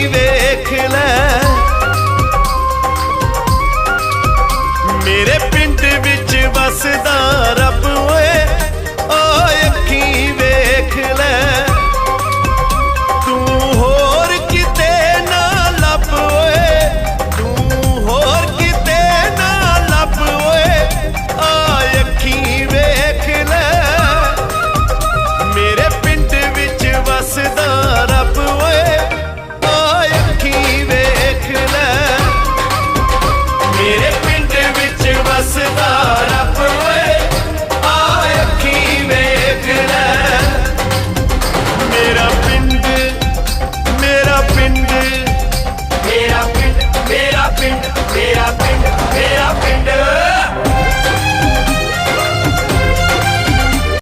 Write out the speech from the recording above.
ਨੀ ਲੈ। ਮੇਰੇ ਪਿੰਡ ਵਿੱਚ ਵਸਦਾ